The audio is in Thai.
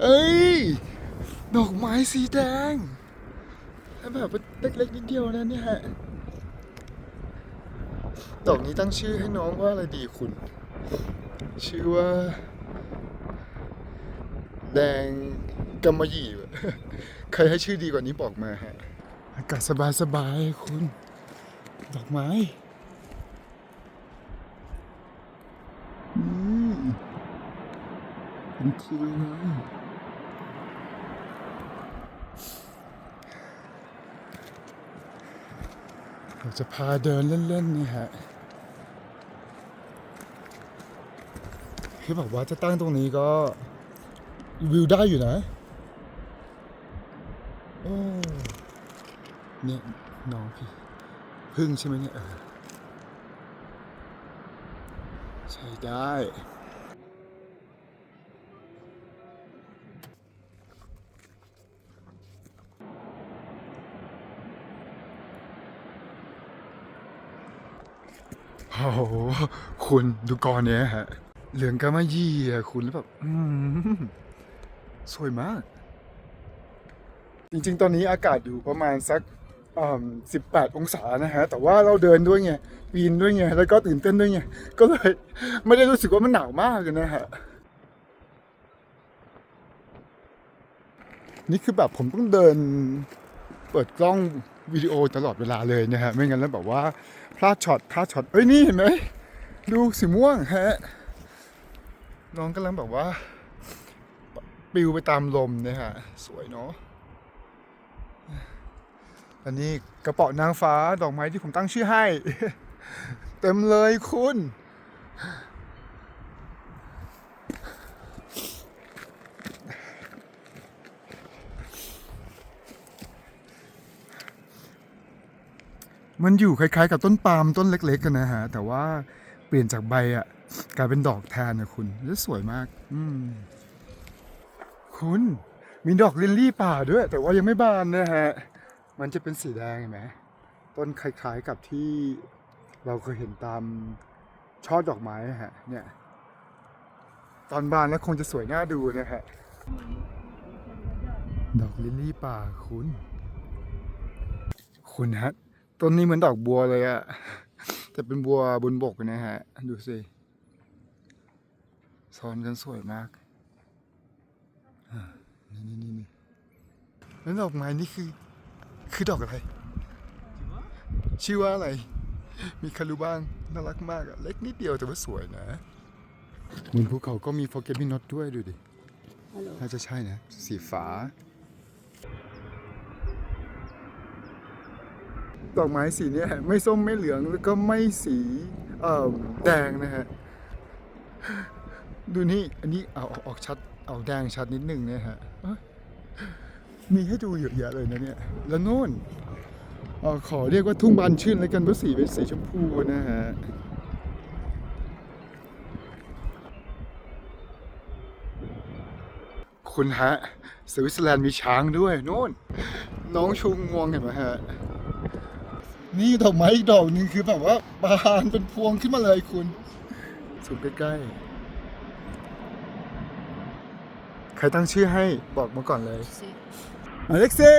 เอ้ย ดอกไม้สีแดงแบบเล็กๆนิดเดียวนะเนี่ยฮะดอกนี้ตั้งชื่อให้น้องว่าอะไรดีคุณ ชื่อว่า แดงกำมะหยี่ใครให้ชื่อดีกว่านี้บอกมาฮะ อากาศสบายๆคุณ ดอกไม้อื มเป็นทีเลยเราจะพาเดินเล่นๆนี่ฮะคือแบบว่าจะตั้งตรงนี้ก็วิวได้อยู่นะโอ้เนี่ยน้องพี่พึ่งใช่ไหมเนี่ยเออใช่ได้ โอ้โหคุณดูกรเนี้ยฮะ เหลืองกามายี่อะคุณแล้วแบบอืมสวยมาก จริงๆ ตอนนี้อากาศอยู่ประมาณสักสิบแปดองศานะฮะ แต่ว่าเราเดินด้วยไงปีนด้วยไง แล้วก็ตื่นเต้นด้วยไง ก็เลย ไม่ได้รู้สึกว่ามันหนาวมากเลยนะฮะ นี่คือแบบผมต้องเดิน เปิดกล้อง วิดีโอตลอดเวลาเลยนะฮะไม่งั้นแล้วแบบว่าพลาดช็อตพลาดช็อตเอ้ยนี่เห็นไหมดูสีม่วงฮะน้องกำลังแบบว่าปิวไปตามลมเนี่ยฮะสวยเนาะอันนี้กระเป๋านางฟ้าดอกไม้ที่ผมตั้งชื่อให้ เต็มเลยคุณ มันอยู่คล้ายๆ กับต้นปาล์มต้นเล็ก ๆ กันนะฮะ แต่ว่าเปลี่ยนจากใบอะกลายเป็นดอกแทนนะคุณแล้วสวยมาก อืมคุณมีดอกลิลลี่ป่าด้วย แต่ว่ายังไม่บานนะฮะ มันจะเป็นสีแดงเห็นไหมต้นคล้ายๆกับที่เราเคยเห็นตามช่อดอกไม้อะฮะ เนี่ย ตอนบานแล้วคงจะสวยน่าดูนะฮะ ดอกลิลลี่ป่าคุณ คุณฮะ ต้นนี้เหมือนดอกบัวเลยอะแต่เป็นบัวบนบกนะฮะ ดูสิซ้อนกันสวยมากอ่านี่นี่นี่นี่แล้วดอกไม้นี่คือ คือดอกอะไร ชื่อว่าอะไร มีคารูบ้างน่ารักมากอะเล็กนิดเดียวแต่ว่าสวยนะบนภูเขาก็มี forget me not ด้วยดูดิ น่าจะใช่นะ สีฟ้า ดอกไม้สีเนี้ยไม่ส้มไม่เหลืองแล้วก็ไม่สีเอ่อแดงนะฮะดูนี่อันนี้เอาออกชัดเอาแดงชัดนิดหนึ่งนี่ยฮะมีให้ดูเยอะแยะเลยนะเนี่ยแล้วนู่นออขอเรียกว่าทุ่งบานชื่นแล้วกันเพราะสีเป็นสีชมพูนะฮะคุณฮะสวิตเซอร์แลนด์มีช้างด้วยนู่นน้องชูงวงเห็นไหมฮะ นี่ดอกไม้อีกดอกหนึ่งคือแบบว่าบานเป็นพวงขึ้นมาเลยคุณสูงใกล้ๆ ใครตั้งชื่อให้บอกมาก่อนเลย Si. อเล็กซี่